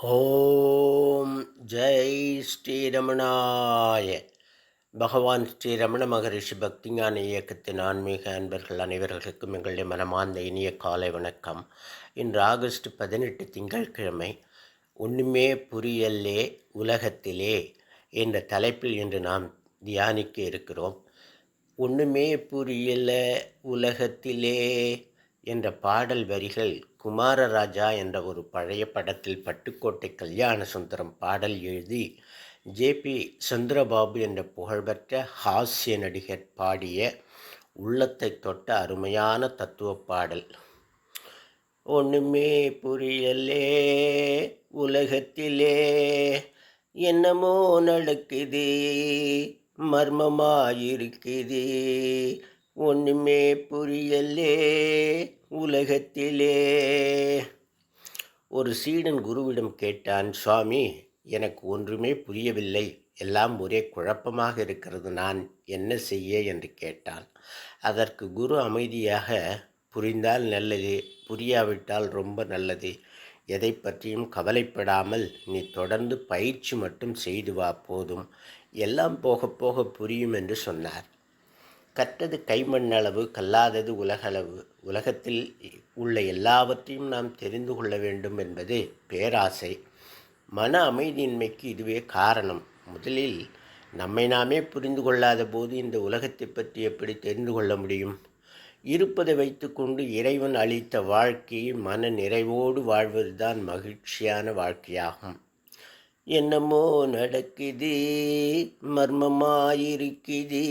ஓம் ஜெய் ஸ்ரீரமணாய. பகவான் ஸ்ரீ ரமண மகரிஷி பக்திஞான இயக்கத்தின் ஆன்மீக அன்பர்கள் அனைவர்களுக்கும் எங்களுடைய மனமார்ந்த இனிய காலை வணக்கம். இன்று ஆகஸ்ட் பதினெட்டு திங்கட்கிழமை ஒன்றுமே புரியல்லே உலகத்திலே என்ற தலைப்பில் இன்று நாம் தியானிக்க இருக்கிறோம். ஒன்றுமே புரியல உலகத்திலே என்ற பாடல் வரிகள் குமாரராஜா என்ற ஒரு பழைய படத்தில் பட்டுக்கோட்டை கல்யாண சுந்தரம் பாடல் எழுதி ஜேபி சந்திரபாபு என்ற புகழ்பெற்ற ஹாஸ்ய நடிகர் பாடிய உள்ளத்தை தொட்ட அருமையான தத்துவ பாடல். ஒன்றுமே புரியலே உலகத்திலே என்னமோ நடக்குது மர்மமாயிருக்குது ஒன்றுமே புரியலே உலகத்திலே. ஒரு சீடன் குருவிடம் கேட்டான் சுவாமி எனக்கு ஒன்றுமே புரியவில்லை. எல்லாம் ஒரே குழப்பமாக இருக்கிறது. நான் என்ன செய்ய? என்று கேட்டான். அதற்கு குரு அமைதியாக புரிந்தால் நல்லது புரியாவிட்டால் ரொம்ப நல்லது. எதை பற்றியும் கவலைப்படாமல் நீ தொடர்ந்து பயிற்சி மட்டும் செய்து வா போதும். எல்லாம் போக போக புரியும் என்று சொன்னார். கற்றது கைமண்ணளவு கல்லாதது உலகளவு. உலகத்தில் உள்ள எல்லாவற்றையும் நாம் தெரிந்து கொள்ள வேண்டும் என்பது பேராசை. மன அமைதியின்மைக்கு இதுவே காரணம். முதலில் நம்மை நாமே புரிந்து கொள்ளாத போது இந்த உலகத்தை பற்றி எப்படி தெரிந்து கொள்ள முடியும்? இருப்பதை வைத்துக்கொண்டு இறைவன் அளித்த வாழ்க்கையை மன நிறைவோடு வாழ்வதுதான் மகிழ்ச்சியான வாழ்க்கையாகும். என்னமோ நடக்குது மர்மமாயிருக்குது.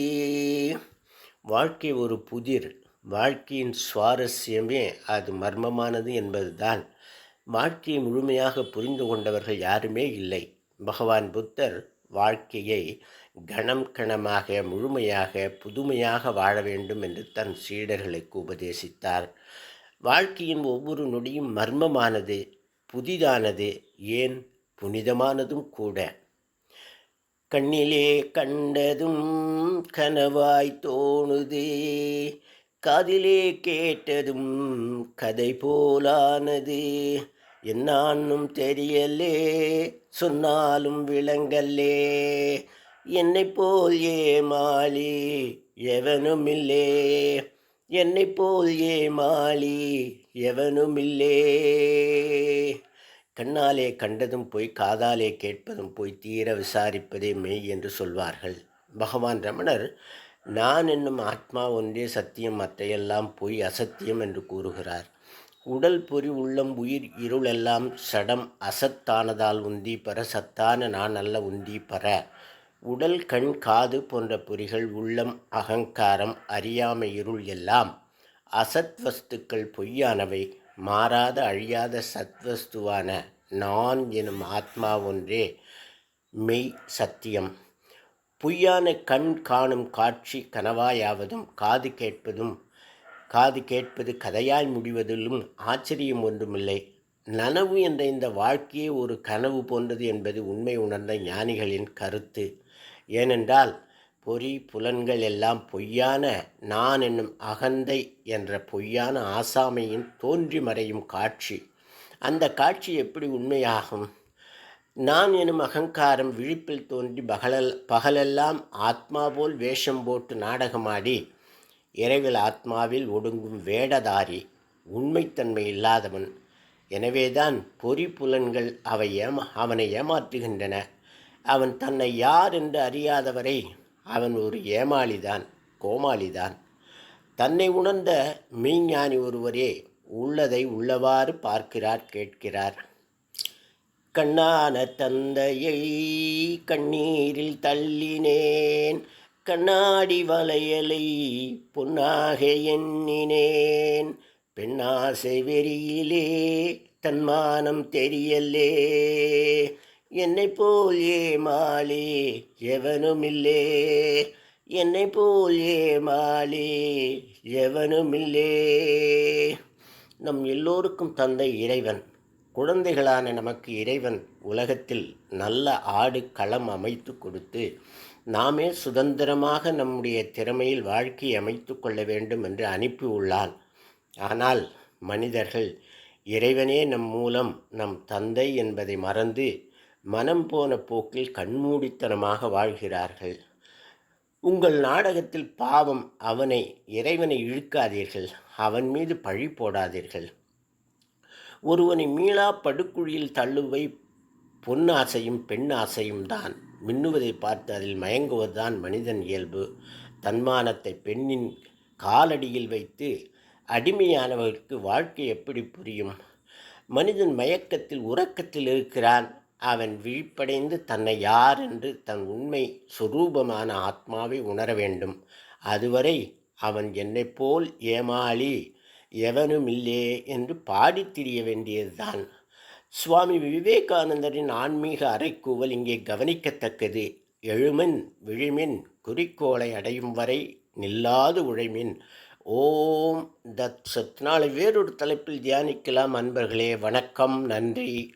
வாழ்க்கை ஒரு புதிர் வாழ்க்கையின் சுவாரஸ்யமே அது மர்மமானது என்பதுதான். வாழ்க்கையை முழுமையாக புரிந்து கொண்டவர்கள் யாருமே இல்லை. பகவான் புத்தர் வாழ்க்கையை கணம் கணமாக முழுமையாக புதுமையாக வாழ வேண்டும் என்று தன் சீடர்களுக்கு உபதேசித்தார். வாழ்க்கையின் ஒவ்வொரு நொடியும் மர்மமானது புதிதானது ஏன் புனிதமானதும் கூட. கண்ணிலே கண்டதும் கனவாய் தோணுதே. காதிலே கேட்டதும் கதை போலானது என்னான்னும் தெரியலே சொன்னாலும் விளங்கல்லே என்னை போல் ஏமாளி எவனுமில்லே. என்னை போல் ஏமாளி எவனுமில்லே. கண்ணாலே கண்டதும் போய் காதாலே கேட்பதும் போய் தீர விசாரிப்பதே மெய் என்று சொல்வார்கள். பகவான் ரமணர் நான் என்னும் ஆத்மா ஒன்றே சத்தியம் மற்றையெல்லாம் பொய் அசத்தியம் என்று கூறுகிறார். உடல் பொறி உள்ளம் உயிர் இருளெல்லாம் சடம் அசத்தானதால் உந்தி பர சத்தான நான் அல்ல உந்தி பர. உடல் கண் காது போன்ற பொறிகள் உள்ளம் அகங்காரம் அறியாமை இருள் எல்லாம் அசத் வஸ்துக்கள் பொய்யானவை. மாறாத அழியாத சத்வஸ்துவான நான் எனும் ஆத்மா ஒன்றே மெய் சத்தியம். பொய்யான கண் காணும் காட்சி கனவாயாவதும் காது கேட்பதும் காது கேட்பது கதையாய் முடிவதிலும் ஆச்சரியம் ஒன்றுமில்லை. நனவு என்ற இந்த வாழ்க்கையே ஒரு கனவு போன்றது என்பது உண்மை உணர்ந்த ஞானிகளின் கருத்து. ஏனென்றால் பொறி புலன்கள் எல்லாம் பொய்யான நான் என்னும் அகந்தை என்ற பொய்யான ஆசாமையின் தோன்றி மறையும் காட்சி. அந்த காட்சி எப்படி உண்மையாகும்? நான் எனும் அகங்காரம் விழிப்பில் தோன்றி பகலல் பகலெல்லாம் ஆத்மா போல் வேஷம் போட்டு நாடகமாடி இறைவில் ஆத்மாவில் ஒடுங்கும் வேடதாரி உண்மைத்தன்மை இல்லாதவன். எனவேதான் பொறி புலன்கள் அவை ஏமா அவனை ஏமாற்றுகின்றன. அவன் தன்னை யார் என்று அறியாதவரை அவன் ஒரு ஏமாளிதான் கோமாளிதான். தன்னை உணர்ந்த மெய்ஞானி ஒருவரே உள்ளதை உள்ளவாறு பார்க்கிறார் கேட்கிறார். கண்ணான தந்தையை கண்ணீரில் தள்ளினேன் கண்ணாடி வளையலை பொன்னாக எண்ணினேன். பெண்ணாசை வெறியிலே தன்மானம் தெரியலே என்னை போல் ஏமாளி எவனுமில்லே? என்னை போல் ஏமாளி எவனுமில்லே? நம் எல்லோருக்கும் தந்தை இறைவன் குழந்தைகளான நமக்கு இறைவன் உலகத்தில் நல்ல ஆடு களம் அமைத்து கொடுத்து நாமே சுதந்திரமாக நம்முடைய திறமையில் வாழ்க்கை அமைத்து கொள்ள வேண்டும் என்று அனுப்பியுள்ளான் ஆனால் மனிதர்கள் இறைவனே நம் மூலம் நம் தந்தை என்பதை மறந்து மனம் போன போக்கில் கண்மூடித்தனமாக வாழ்கிறார்கள். உங்கள் நாடகத்தில் பாவம் அவனை இறைவனை இழுக்காதீர்கள். அவன் மீது பழி போடாதீர்கள். ஒருவனை மீளா படுக்குழியில் தள்ளுவை பொன் ஆசையும் பெண் ஆசையும் தான். மின்னுவதை பார்த்து அதில் மயங்குவதுதான் மனிதன் இயல்பு. தன்மானத்தை பெண்ணின் காலடியில் வைத்து அடிமையானவர்களுக்கு வாழ்க்கை எப்படி புரியும்? மனிதன் மயக்கத்தில் உறக்கத்தில் இருக்கிறான். அவன் விழிப்படைந்து தன்னை யார் என்று தன் உண்மை சுரூபமான ஆத்மாவை உணர வேண்டும். அதுவரை அவன் என்னைப்போல் ஏமாளி எவனுமில்லே என்று பாடித் திரிய வேண்டியதுதான். சுவாமி விவேகானந்தரின் ஆன்மீக அறைக்கூவல் இங்கே கவனிக்கத்தக்கது. எழுமின் விழிமின் குறிக்கோளை அடையும் வரை நில்லாது உழைமின். ஓம் தத் சத் நாளை வேறொரு தலைப்பில் தியானிக்கலாம் அன்பர்களே. வணக்கம் நன்றி.